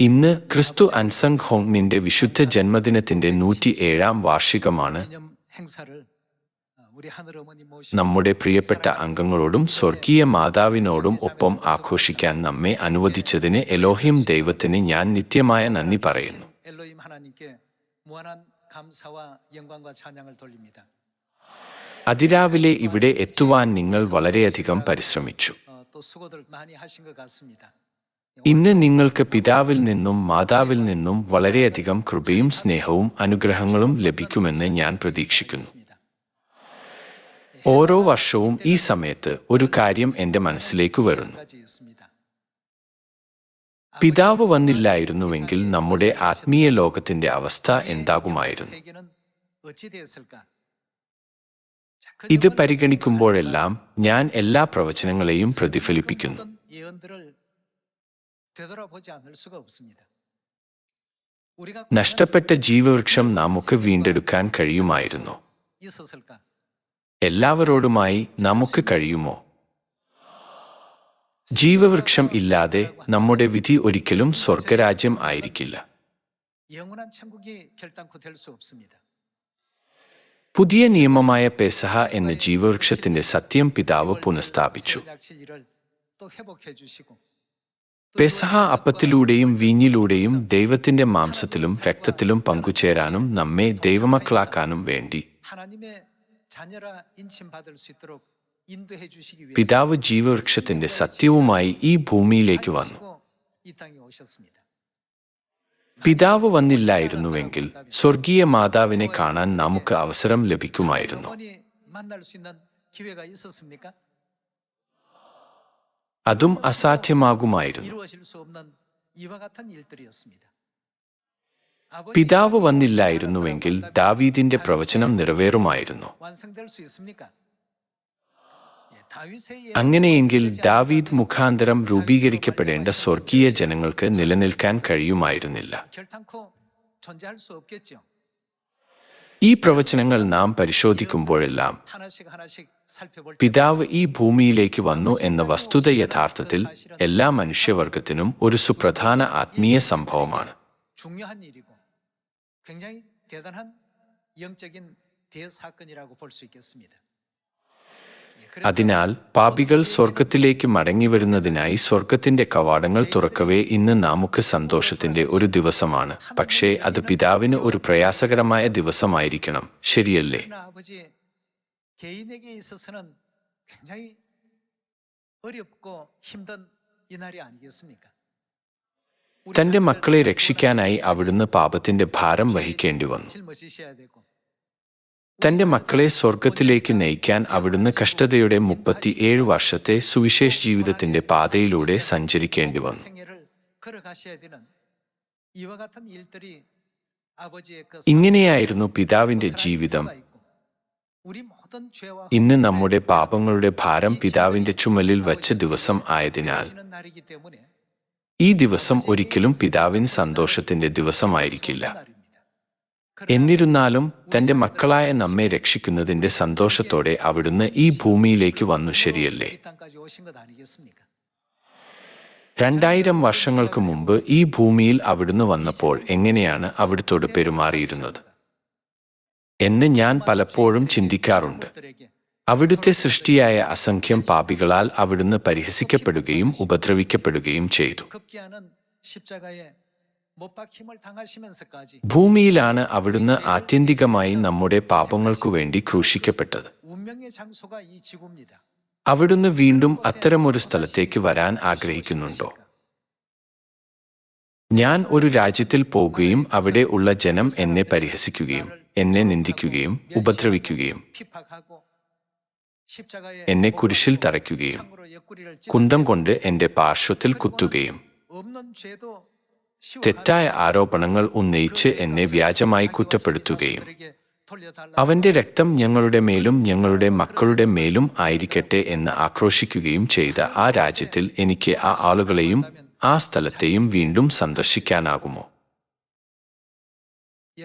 ഇന്ന് ക്രിസ്തു അൻസങ് ഹോങ്മിന്റെ വിശുദ്ധ ജന്മദിനത്തിന്റെ നൂറ്റി ഏഴാം വാർഷികമാണ് നമ്മുടെ പ്രിയപ്പെട്ട അംഗങ്ങളോടും സ്വർഗീയ മാതാവിനോടും ഒപ്പം ആഘോഷിക്കാൻ നമ്മെ അനുവദിച്ചതിന് എലോഹിം ദൈവത്തിന് ഞാൻ നിത്യമായ നന്ദി പറയുന്നു അതിരാവിലെ ഇവിടെ എത്തുവാൻ നിങ്ങൾ വളരെയധികം പരിശ്രമിച്ചു ഇന്ന് നിങ്ങൾക്ക് പിതാവിൽ നിന്നും മാതാവിൽ നിന്നും വളരെയധികം കൃപയും സ്നേഹവും അനുഗ്രഹങ്ങളും ലഭിക്കുമെന്ന് ഞാൻ പ്രതീക്ഷിക്കുന്നു. ഓരോ വർഷവും ഈ സമയത്ത് ഒരു കാര്യം എന്റെ മനസ്സിലേക്ക് വരുന്നു. പിതാവ് വന്നില്ലായിരുന്നുവെങ്കിൽ നമ്മുടെ ആത്മീയ ലോകത്തിന്റെ അവസ്ഥ എന്താകുമായിരുന്നു? ഇത് പരിഗണിക്കുമ്പോഴെല്ലാം ഞാൻ എല്ലാ പ്രവചനങ്ങളെയും പ്രതിഫലിപ്പിക്കുന്നു. നഷ്ടപ്പെട്ട ജീവവൃക്ഷം നമുക്ക് വീണ്ടെടുക്കാൻ കഴിയുമായിരുന്നു. എല്ലാവരോടുമായി നമുക്ക് കഴിയുമോ? ജീവവൃക്ഷം ഇല്ലാതെ നമ്മുടെ വിധി ഒരിക്കലും സ്വർഗരാജ്യം ആയിരിക്കില്ല. പുതിയ നിയമമായ പെസഹ എന്ന ജീവവൃക്ഷത്തിന്റെ സത്യം പിതാവ് പുനഃസ്ഥാപിച്ചു. പെസഹ അപ്പത്തിലൂടെയും വീഞ്ഞിലൂടെയും ദൈവത്തിന്റെ മാംസത്തിലും രക്തത്തിലും പങ്കുചേരാനും നമ്മെ ദൈവമക്കളാക്കാനും വേണ്ടി. പിതാവ് ജീവവൃക്ഷത്തിന്റെ സത്യവുമായി ഈ ഭൂമിയിലേക്ക് വന്നു. പിതാവ് വന്നില്ലായിരുന്നുവെങ്കിൽ സ്വർഗീയ മാതാവിനെ കാണാൻ നമുക്ക് അവസരം ലഭിക്കുമായിരുന്നു. അതും അസാധ്യമാകുമായിരുന്നു. പിതാവ് വന്നില്ലായിരുന്നുവെങ്കിൽ ദാവീദിന്റെ പ്രവചനം നിറവേറുമായിരുന്നു. അങ്ങനെയെങ്കിൽ ദാവീദ് മുഖാന്തരം രൂപീകരിക്കപ്പെടേണ്ട സ്വർഗീയ ജനങ്ങൾക്ക് നിലനിൽക്കാൻ കഴിയുമായിരുന്നില്ല. ഈ പ്രവചനങ്ങൾ നാം പരിശോധിക്കുമ്പോഴെല്ലാം 하나씩 하나씩 살펴볼 때 പിതാവ് ഈ ഭൂമിയിലേക്ക് വന്നു എന്ന വസ്തുത യഥാർത്ഥത്തിൽ എല്ലാ മനുഷ്യവർഗത്തിനും ഒരു സുപ്രധാന ആത്മീയ സംഭവമാണ് 중요한 일이고 굉장히 대단한 영적인 대사건이라고 볼 수 있겠습니다. അതിനാൽ പാപികൾ സ്വർഗത്തിലേക്ക് മടങ്ങിവരുന്നതിനായി സ്വർഗത്തിന്റെ കവാടങ്ങൾ തുറക്കവേ ഇന്ന് നമുക്ക് സന്തോഷത്തിന്റെ ഒരു ദിവസമാണ്. പക്ഷേ അത് പിതാവിന് ഒരു പ്രയാസകരമായ ദിവസമായിരിക്കണം. ശരിയല്ലേ? തന്റെ മക്കളെ രക്ഷിക്കാനായി അവിടുന്ന് പാപത്തിന്റെ ഭാരം വഹിക്കേണ്ടി വന്നു തന്റെ മക്കളെ സ്വർഗത്തിലേക്ക് നയിക്കാൻ അവിടുന്ന് കഷ്ടതയുടെ മുപ്പത്തിയേഴ് വർഷത്തെ സുവിശേഷ ജീവിതത്തിന്റെ പാതയിലൂടെ സഞ്ചരിക്കേണ്ടി വന്നു. ഇങ്ങനെയായിരുന്നു പിതാവിന്റെ ജീവിതം. ഇന്ന് നമ്മുടെ പാപങ്ങളുടെ ഭാരം പിതാവിന്റെ ചുമലിൽ വച്ച ദിവസം ആയതിനാൽ. ഈ ദിവസം ഒരിക്കലും പിതാവിന് സന്തോഷത്തിന്റെ ദിവസമായിരിക്കില്ല. എന്നിരുന്നാലും തന്റെ മക്കളായ നമ്മെ രക്ഷിക്കുന്നതിന്റെ സന്തോഷത്തോടെ അവിടുന്ന് ഈ ഭൂമിയിലേക്ക് വന്നു ശരിയല്ലേ? രണ്ടായിരം വർഷങ്ങൾക്ക് മുമ്പ് ഈ ഭൂമിയിൽ അവിടുന്ന് വന്നപ്പോൾ എങ്ങനെയാണ് അവിടുത്തോട് പെരുമാറിയിരുന്നത്? എന്ന് ഞാൻ പലപ്പോഴും ചിന്തിക്കാറുണ്ട്. അവിടുത്തെ സൃഷ്ടിയായ അസംഖ്യം പാപികളാൽ അവിടുന്ന് പരിഹസിക്കപ്പെടുകയും ഉപദ്രവിക്കപ്പെടുകയും ചെയ്തു. ഭൂമിയിലാണ് അവിടുന്ന് ആത്യന്തികമായി നമ്മുടെ പാപങ്ങൾക്കു വേണ്ടി ക്രൂശിക്കപ്പെട്ടത്. അവിടുന്ന് വീണ്ടും അത്തരമൊരു സ്ഥലത്തേക്ക് വരാൻ ആഗ്രഹിക്കുന്നുണ്ടോ? ഞാൻ ഒരു രാജ്യത്തിൽ പോകുകയും അവിടെ ഉള്ള ജനം എന്നെ പരിഹസിക്കുകയും എന്നെ നിന്ദിക്കുകയും ഉപദ്രവിക്കുകയും എന്നെ കുരിശിൽ തറയ്ക്കുകയും കുന്തം കൊണ്ട് എന്റെ പാർശ്വത്തിൽ കുത്തുകയും തെറ്റായ ആരോപണങ്ങൾ ഉന്നയിച്ച് എന്നെ വ്യാജമായി കുറ്റപ്പെടുത്തുകയും അവന്റെ രക്തം ഞങ്ങളുടെ മേലും ഞങ്ങളുടെ മക്കളുടെ മേലും ആയിരിക്കട്ടെ എന്ന് ആക്രോശിക്കുകയും ചെയ്ത ആ രാജ്യത്തിൽ എനിക്ക് ആ ആളുകളെയും ആ സ്ഥലത്തെയും വീണ്ടും സന്ദർശിക്കാനാകുമോ?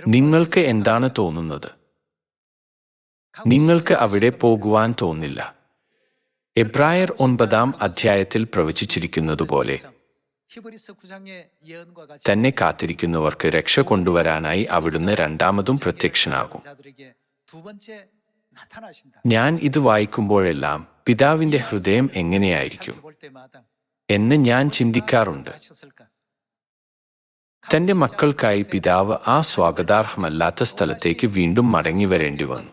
നിങ്ങൾക്ക് എന്താണ് തോന്നുന്നത്? നിങ്ങൾക്ക് അവിടെ പോകുവാൻ തോന്നില്ല. എബ്രായർ ഒൻപതാം അധ്യായത്തിൽ പ്രവചിച്ചിരിക്കുന്നതുപോലെ തന്നെ കാത്തിരിക്കുന്നവർക്ക് രക്ഷ കൊണ്ടുവരാനായി അവിടുന്ന് രണ്ടാമതും പ്രത്യക്ഷനാകും. ഞാൻ ഇത് വായിക്കുമ്പോഴെല്ലാം പിതാവിന്റെ ഹൃദയം എങ്ങനെയായിരിക്കും? എന്ന് ഞാൻ ചിന്തിക്കാറുണ്ട്. തന്റെ മക്കൾക്കായി പിതാവ് ആ സ്വാഗതാർഹമല്ലാത്ത സ്ഥലത്തേക്ക് വീണ്ടും മടങ്ങി വരേണ്ടി വന്നു.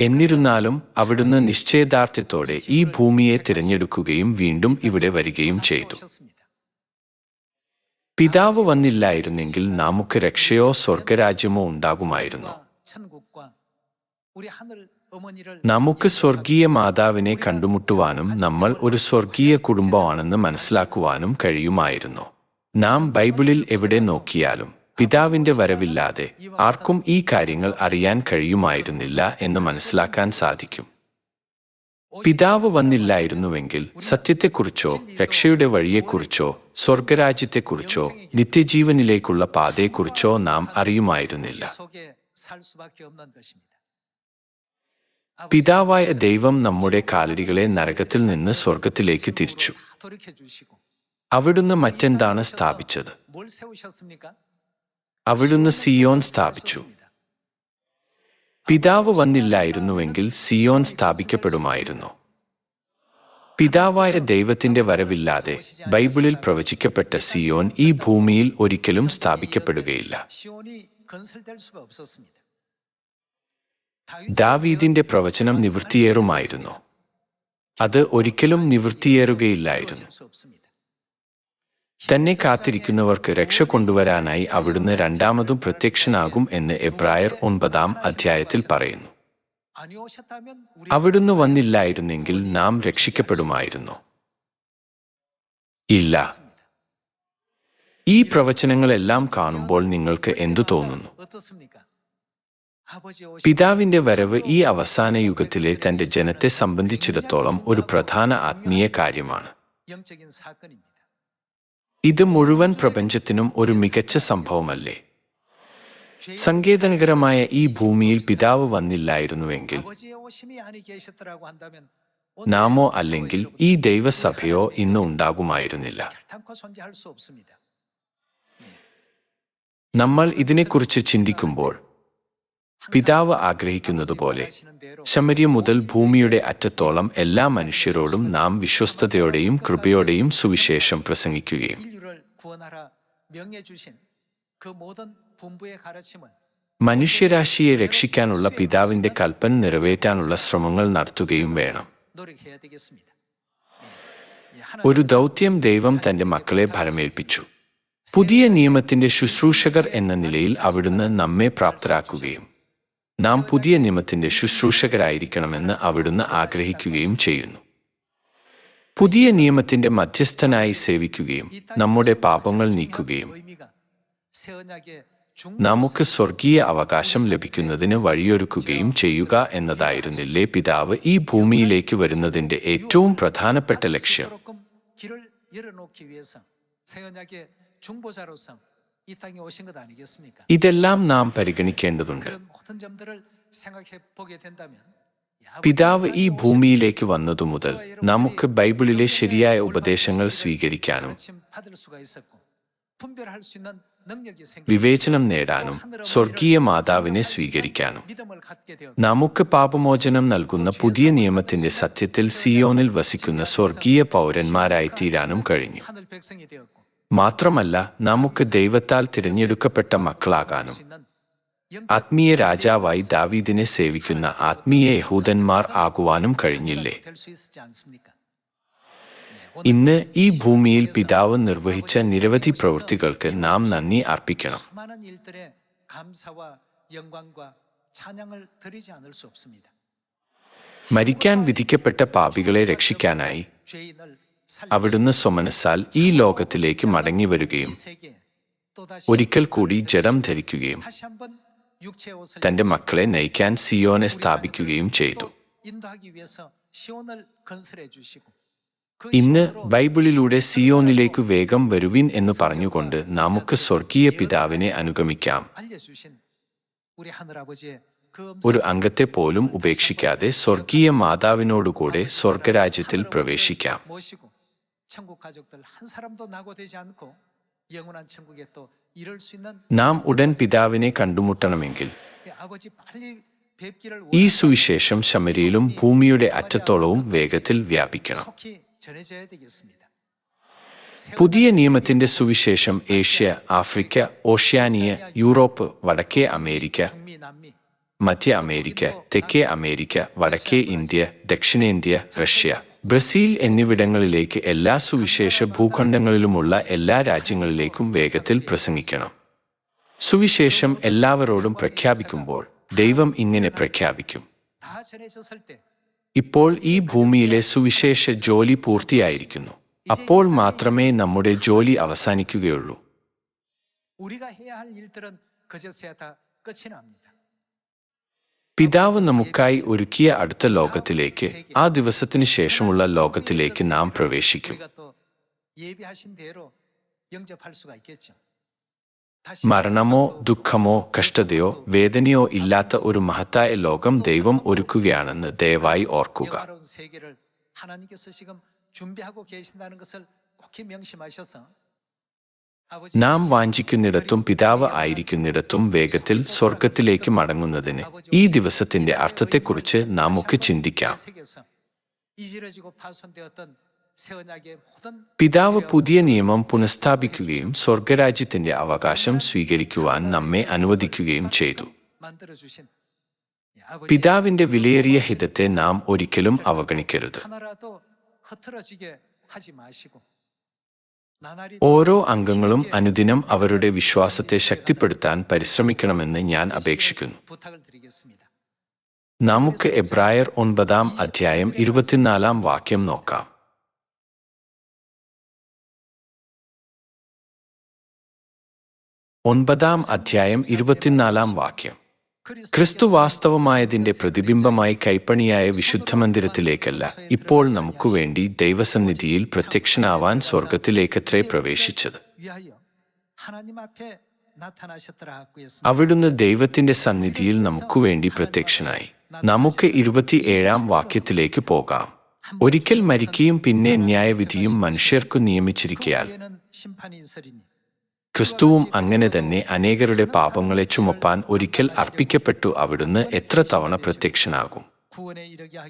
എന്നിരുന്നാലും അവിടുന്ന് നിശ്ചയദാർഢ്യത്തോടെ ഈ ഭൂമിയെ തിരഞ്ഞെടുക്കുകയും വീണ്ടും ഇവിടെ വരികയും ചെയ്തു. പിതാവ് വന്നില്ലായിരുന്നെങ്കിൽ നമുക്ക് രക്ഷയോ സ്വർഗരാജ്യമോ ഉണ്ടാകുമായിരുന്നു. നമുക്ക് സ്വർഗീയ മാതാവിനെ കണ്ടുമുട്ടുവാനും നമ്മൾ ഒരു സ്വർഗീയ കുടുംബമാണെന്ന് മനസ്സിലാക്കുവാനും കഴിയുമായിരുന്നു. നാം ബൈബിളിൽ എവിടെ നോക്കിയാലും പിതാവിന്റെ വരവില്ലാതെ ആർക്കും ഈ കാര്യങ്ങൾ അറിയാൻ കഴിയുമായിരുന്നില്ല എന്ന് മനസ്സിലാക്കാൻ സാധിക്കും. പിതാവ് വന്നില്ലായിരുന്നുവെങ്കിൽ സത്യത്തെക്കുറിച്ചോ രക്ഷയുടെ വഴിയെക്കുറിച്ചോ സ്വർഗരാജ്യത്തെക്കുറിച്ചോ നിത്യജീവനിലേക്കുള്ള പാതയെക്കുറിച്ചോ നാം അറിയുമായിരുന്നില്ല. പിതാവായ ദൈവം നമ്മുടെ കാലടികളെ നരകത്തിൽ നിന്ന് സ്വർഗത്തിലേക്ക് തിരിച്ചു. അവിടുന്ന് മറ്റെന്താണ് സ്ഥാപിച്ചത്? അവിടുന്ന് സിയോൻ സ്ഥാപിച്ചു. പിതാവ് വന്നില്ലായിരുന്നുവെങ്കിൽ സിയോൻ സ്ഥാപിക്കപ്പെടുമായിരുന്നു. പിതാവായ ദൈവത്തിന്റെ വരവില്ലാതെ ബൈബിളിൽ പ്രവചിക്കപ്പെട്ട സിയോൻ ഈ ഭൂമിയിൽ ഒരിക്കലും സ്ഥാപിക്കപ്പെടുകയില്ല. ദാവീദിന്റെ പ്രവചനം നിവൃത്തിയേറുമായിരുന്നു. അത് ഒരിക്കലും നിവൃത്തിയേറുകയില്ലായിരുന്നു. തന്നെ കാത്തിരിക്കുന്നവർക്ക് രക്ഷ കൊണ്ടുവരാനായി അവിടുന്ന് രണ്ടാമതും പ്രത്യക്ഷനാകും എന്ന് എബ്രായർ ഒൻപതാം അധ്യായത്തിൽ പറയുന്നു. അവിടുന്ന് വന്നില്ലായിരുന്നെങ്കിൽ നാം രക്ഷിക്കപ്പെടുമായിരുന്നു. ഇല്ല. ഈ പ്രവചനങ്ങളെല്ലാം കാണുമ്പോൾ നിങ്ങൾക്ക് എന്തു തോന്നുന്നു? പിതാവിന്റെ വരവ് ഈ അവസാന യുഗത്തിലെ തന്റെ ജനത്തെ സംബന്ധിച്ചിടത്തോളം ഒരു പ്രധാന ആത്മീയ കാര്യമാണ്. ഇത് മുഴുവൻ പ്രപഞ്ചത്തിനും ഒരു മികച്ച സംഭവമല്ലേ? സങ്കേതനകരമായ ഈ ഭൂമിയിൽ പിതാവ് വന്നില്ലായിരുന്നുവെങ്കിൽ നാമോ അല്ലെങ്കിൽ ഈ ദൈവസഭയോ ഇന്ന് ഉണ്ടാകുമായിരുന്നില്ല. നമ്മൾ ഇതിനെക്കുറിച്ച് ചിന്തിക്കുമ്പോൾ പിതാവ് ആഗ്രഹിക്കുന്നതുപോലെ ശമര്യ മുതൽ ഭൂമിയുടെ അറ്റത്തോളം എല്ലാ മനുഷ്യരോടും നാം വിശ്വസ്തയോടെയും കൃപയോടെയും സുവിശേഷം പ്രസംഗിക്കുകയും 구원하라 명해 주신 그 모든 분부의 가르침을 മനുഷ്യരാശിയെ രക്ഷിക്കാനുള്ള പിതാവിന്റെ കൽപ്പന നിറവേറ്റാനുള്ള ശ്രമങ്ങൾ നടത്തുകയും വേണം 노력해야 되겠습니다. 예, 하나님 ഒരു ദൗത്യം ദൈവം തന്റെ മക്കളെ ഭരമേൽപ്പിച്ചു പുതിയ നിയമത്തിന്റെ ശുശ്രൂഷകർ എന്ന നിലയിൽ അവിടുന്ന് നമ്മെ പ്രാപ്തരാക്കുകയും നാം പുതിയ നിയമത്തിന്റെ ശുശ്രൂഷകരായിരിക്കണമെന്ന് അവിടുന്ന് ആഗ്രഹിക്കുകയും ചെയ്യുന്നു പുതിയ നിയമത്തിന്റെ മധ്യസ്ഥനായി സേവിക്കുകയും നമ്മുടെ പാപങ്ങൾ നീക്കുകയും. നമുക്ക് സ്വർഗീയ അവകാശം ലഭിക്കുന്നതിന് വഴിയൊരുക്കുകയും ചെയ്യുക എന്നതായിരുന്നില്ലേ പിതാവ് ഈ ഭൂമിയിലേക്ക് വരുന്നതിന്റെ ഏറ്റവും പ്രധാനപ്പെട്ട ലക്ഷ്യം? ഇതെല്ലാം നാം പരിഗണിക്കേണ്ടതുണ്ട്. പിതാവ് ഈ ഭൂമിയിലേക്ക് വന്നതു മുതൽ നമുക്ക് ബൈബിളിലെ ശരിയായ ഉപദേശങ്ങൾ സ്വീകരിക്കാനും വിവേചനം നേടാനും സ്വർഗീയ മാതാവിനെ സ്വീകരിക്കാനും. നമുക്ക് പാപമോചനം നൽകുന്ന പുതിയ നിയമത്തിന്റെ സത്യത്തിൽ സിയോനിൽ വസിക്കുന്ന സ്വർഗീയ പൗരന്മാരായിത്തീരാനും കഴിഞ്ഞു. മാത്രമല്ല നമുക്ക് ദൈവത്താൽ തിരഞ്ഞെടുക്കപ്പെട്ട മക്കളാകാനും ആത്മീയ രാജാവായി ദാവീദിനെ സേവിക്കുന്ന ആത്മീയ യഹൂദന്മാർ ആകുവാനും കഴിഞ്ഞില്ലേ? ഇന്ന് ഈ ഭൂമിയിൽ പിതാവ് നിർവഹിച്ച നിരവധി പ്രവൃത്തികൾക്ക് നാം നന്ദി അർപ്പിക്കണം. മരിക്കാൻ വിധിക്കപ്പെട്ട പാപികളെ രക്ഷിക്കാനായി അവിടുന്ന് സ്വമനസാൽ ഈ ലോകത്തിലേക്ക് മടങ്ങി വരികയും ഒരിക്കൽ കൂടി ജഡം ധരിക്കുകയും തന്റെ മക്കളെ നയിക്കാൻ സിയോനെ സ്ഥാപിക്കുകയും ചെയ്തു. ഇന്ന് ബൈബിളിലൂടെ സിയോനിലേക്ക് വേഗം വരുവിൻ എന്ന് പറഞ്ഞുകൊണ്ട് നമുക്ക് സ്വർഗീയ പിതാവിനെ അനുഗമിക്കാം. ഒരു അംഗത്തെ പോലും ഉപേക്ഷിക്കാതെ സ്വർഗീയ മാതാവിനോടുകൂടെ സ്വർഗരാജ്യത്തിൽ പ്രവേശിക്കാം. നാം ഉടൻ പിതാവിനെ കണ്ടുമുട്ടണമെങ്കിൽ ഈ സുവിശേഷം ശമരിയിലും ഭൂമിയുടെ അറ്റത്തോളവും വേഗത്തിൽ വ്യാപിക്കണം പുതിയ നിയമത്തിന്റെ സുവിശേഷം ഏഷ്യ ആഫ്രിക്ക ഓഷ്യാനിയ യൂറോപ്പ് വടക്കേ അമേരിക്ക മധ്യ അമേരിക്ക തെക്കേ അമേരിക്ക വടക്കേ ഇന്ത്യ ദക്ഷിണേന്ത്യ റഷ്യ ബ്രസീൽ എന്നിവിടങ്ങളിലേക്ക് എല്ലാ സുവിശേഷ ഭൂഖണ്ഡങ്ങളിലുമുള്ള എല്ലാ രാജ്യങ്ങളിലേക്കും വേഗത്തിൽ പ്രസംഗിക്കണം. സുവിശേഷം എല്ലാവരോടും പ്രഖ്യാപിക്കുമ്പോൾ ദൈവം ഇങ്ങനെ പ്രഖ്യാപിക്കും. ഇപ്പോൾ ഈ ഭൂമിയിലെ സുവിശേഷ ജോലി പൂർത്തിയായിരിക്കുന്നു. അപ്പോൾ മാത്രമേ നമ്മുടെ ജോലി അവസാനിക്കുകയുള്ളൂ. പിതാവ് നമുക്കായി ഒരുക്കിയ അടുത്ത ലോകത്തിലേക്ക് ആ ദിവസത്തിന് ശേഷമുള്ള ലോകത്തിലേക്ക് നാം പ്രവേശിക്കും 우리가 또 예비하신 대로 영접할 수가 있겠죠. 다시 മരണമോ ദുഃഖമോ കഷ്ടതയോ വേദനയോ ഇല്ലാത്ത ഒരു മഹത്തായ ലോകം ദൈവം ഒരുക്കുകയാണെന്ന് ദയവായി ഓർക്കുക 영화로운 세계를 하나님께서 지금 준비하고 계신다는 것을 꼭히 명심하셔서 아버지 നാം വാഞ്ചിക്കുന്നിടത്തും പിതാവ് ആയിരിക്കുന്നിടത്തും വേഗത്തിൽ സ്വർഗത്തിലേക്ക് മടങ്ങുന്നതിന്. ഈ ദിവസത്തിന്റെ അർത്ഥത്തെക്കുറിച്ച് നാമൊക്കെ ചിന്തിക്കാം. പിതാവ് പുതിയ നിയമം പുനഃസ്ഥാപിക്കുകയും സ്വർഗരാജ്യത്തിന്റെ അവകാശം സ്വീകരിക്കുവാൻ നമ്മെ അനുവദിക്കുകയും ചെയ്തു. പിതാവിന്റെ വിലയേറിയ ഹിതത്തെ നാം ഒരിക്കലും അവഗണിക്കരുത്. ഓരോ അംഗങ്ങളും അനുദിനം അവരുടെ വിശ്വാസത്തെ ശക്തിപ്പെടുത്താൻ പരിശ്രമിക്കണമെന്ന് ഞാൻ അപേക്ഷിക്കുന്നു. നമുക്ക് എബ്രായർ ഒൻപതാം അധ്യായം ഇരുപത്തിനാലാം വാക്യം നോക്കാം. ഒൻപതാം അധ്യായം ഇരുപത്തിനാലാം വാക്യം. ക്രിസ്തു വാസ്തവമായതിന്റെ പ്രതിബിംബമായി കൈപ്പണിയായ വിശുദ്ധമന്ദിരത്തിലേക്കല്ല. ഇപ്പോൾ നമുക്ക് വേണ്ടി ദൈവസന്നിധിയിൽ പ്രത്യക്ഷനാവാൻ സ്വർഗത്തിലേക്കത്രേ പ്രവേശിച്ചത്. അവിടുന്ന് ദൈവത്തിന്റെ സന്നിധിയിൽ നമുക്കു വേണ്ടി പ്രത്യക്ഷനായി. നമുക്ക് ഇരുപത്തിയേഴാം വാക്യത്തിലേക്ക് പോകാം. ഒരിക്കൽ മരിക്കുകയും പിന്നെ ന്യായവിധിയും മനുഷ്യർക്കു നിയമിച്ചിരിക്കയാൽ ക്രിസ്തുവും അങ്ങനെ തന്നെ അനേകരുടെ പാപങ്ങളെ ചുമപ്പാൻ ഒരിക്കൽ അർപ്പിക്കപ്പെട്ടു അവിടുന്ന് എത്ര തവണ പ്രത്യക്ഷനാകും?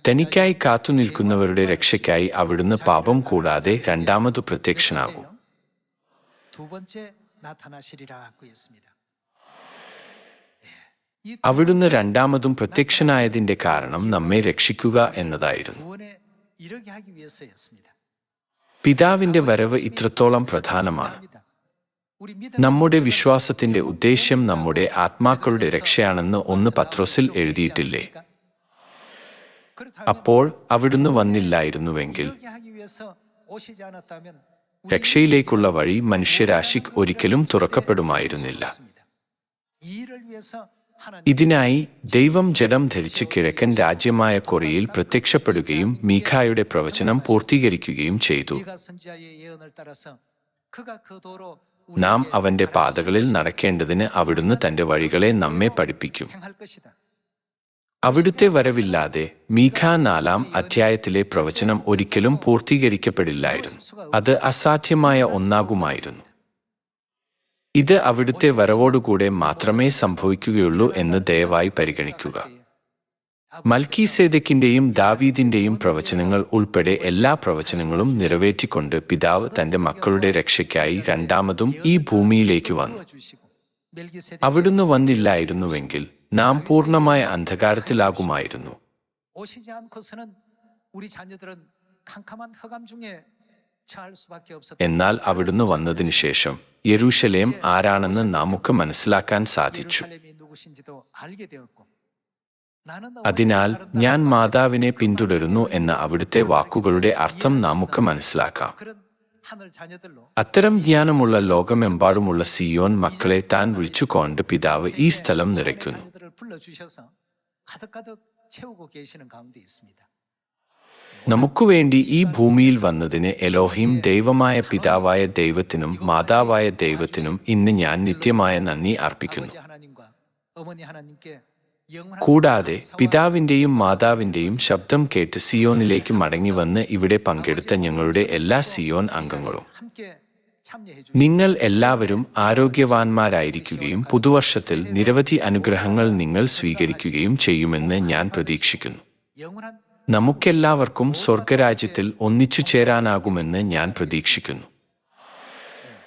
തനിക്കായി കാത്തുനിൽക്കുന്നവരുടെ രക്ഷയ്ക്കായി അവിടുന്ന് പാപം കൂടാതെ രണ്ടാമതു പ്രത്യക്ഷനാകും. അവിടുന്ന് രണ്ടാമതും പ്രത്യക്ഷനായതിന്റെ കാരണം നമ്മെ രക്ഷിക്കുക എന്നതായിരുന്നു. പിതാവിന്റെ വരവ് ഇത്രത്തോളം പ്രധാനമാണ്. നമ്മുടെ വിശ്വാസത്തിന്റെ ഉദ്ദേശ്യം നമ്മുടെ ആത്മാക്കളുടെ രക്ഷയാണെന്ന് ഒന്ന് പത്രോസിൽ എഴുതിയിട്ടില്ലേ? അപ്പോൾ അവിടുന്ന് വന്നില്ലായിരുന്നുവെങ്കിൽ രക്ഷയിലേക്കുള്ള വഴി മനുഷ്യരാശിക്ക് ഒരിക്കലും തുറക്കപ്പെടുമായിരുന്നില്ല. ഇതിനായി ദൈവം ജലം ധരിച്ച് കിഴക്കൻ രാജ്യമായ കൊറിയയിൽ പ്രത്യക്ഷപ്പെടുകയും മീഖായുടെ പ്രവചനം പൂർത്തീകരിക്കുകയും ചെയ്തു. നാം അവന്റെ പാതകളിൽ നടക്കേണ്ടതിന് അവിടുന്ന് തന്റെ വഴികളെ നമ്മെ പഠിപ്പിക്കും. അവിടുത്തെ വരവില്ലാതെ മീഖ നാലാം അധ്യായത്തിലെ പ്രവചനം ഒരിക്കലും പൂർത്തീകരിക്കപ്പെടില്ലായിരുന്നു. അത് അസാധ്യമായ ഒന്നാകുമായിരുന്നു. ഇത് അവിടുത്തെ വരവോടുകൂടെ മാത്രമേ സംഭവിക്കുകയുള്ളൂ എന്ന് ദയവായി പരിഗണിക്കുക. മൽക്കീസേദക്കിന്റെയും ദാവീദിന്റെയും പ്രവചനങ്ങൾ ഉൾപ്പെടെ എല്ലാ പ്രവചനങ്ങളും നിറവേറ്റിക്കൊണ്ട് പിതാവ് തന്റെ മക്കളുടെ രക്ഷയ്ക്കായി രണ്ടാമതും ഈ ഭൂമിയിലേക്ക് വന്നു. അവിടുന്ന് വന്നില്ലായിരുന്നുവെങ്കിൽ നാം പൂർണമായ അന്ധകാരത്തിലാകുമായിരുന്നു. എന്നാൽ അവിടുന്ന് വന്നതിനു ശേഷം യെരൂഷലേം ആരാണെന്ന് നാമൊക്കെ മനസ്സിലാക്കാൻ സാധിച്ചു. അതിനാൽ ഞാൻ മാതാവിനെ പിന്തുടരുന്നു എന്ന അവിടുത്തെ വാക്കുകളുടെ അർത്ഥം നമുക്ക് മനസ്സിലാക്കാം. അത്തരം ജ്ഞാനമുള്ള ലോകമെമ്പാടുമുള്ള സിയോൻ മക്കളെ താൻ വിളിച്ചുകൊണ്ട് പിതാവ് ഈ സ്ഥലം നിറയ്ക്കുന്നു. നമുക്കു വേണ്ടി ഈ ഭൂമിയിൽ വന്നതിന് എലോഹിം ദൈവമായ പിതാവായ ദൈവത്തിനും മാതാവായ ദൈവത്തിനും ഇന്ന് ഞാൻ നിത്യമായ നന്ദി അർപ്പിക്കുന്നു. കൂടാതെ പിതാവിന്റെയും മാതാവിന്റെയും ശബ്ദം കേട്ട് സിയോനിലേക്ക് മടങ്ങിവന്ന് ഇവിടെ പങ്കെടുത്ത ഞങ്ങളുടെ എല്ലാ സിയോൻ അംഗങ്ങളും. നിങ്ങൾ എല്ലാവരും ആരോഗ്യവാന്മാരായിരിക്കുകയും പുതുവർഷത്തിൽ നിരവധി അനുഗ്രഹങ്ങൾ നിങ്ങൾ സ്വീകരിക്കുകയും ചെയ്യുമെന്ന് ഞാൻ പ്രതീക്ഷിക്കുന്നു. നമുക്കെല്ലാവർക്കും സ്വർഗരാജ്യത്തിൽ ഒന്നിച്ചു ചേരാനാകുമെന്ന് ഞാൻ പ്രതീക്ഷിക്കുന്നു.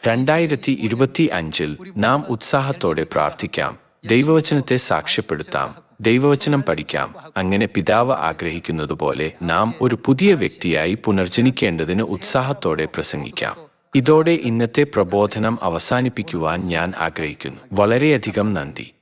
രണ്ടായിരത്തി ഇരുപത്തി അഞ്ചിൽ നാം ഉത്സാഹത്തോടെ പ്രാർത്ഥിക്കാം. ദൈവവചനത്തെ സാക്ഷ്യപ്പെടുത്താം. ദൈവവചനം പഠിക്കാം. അങ്ങനെ പിതാവ് ആഗ്രഹിക്കുന്നതുപോലെ നാം ഒരു പുതിയ വ്യക്തിയായി പുനർജനിക്കേണ്ടതിന് ഉത്സാഹത്തോടെ പ്രസംഗിക്കാം. ഇതോടെ ഇന്നത്തെ പ്രബോധനം അവസാനിപ്പിക്കുവാൻ ഞാൻ ആഗ്രഹിക്കുന്നു. വളരെയധികം നന്ദി.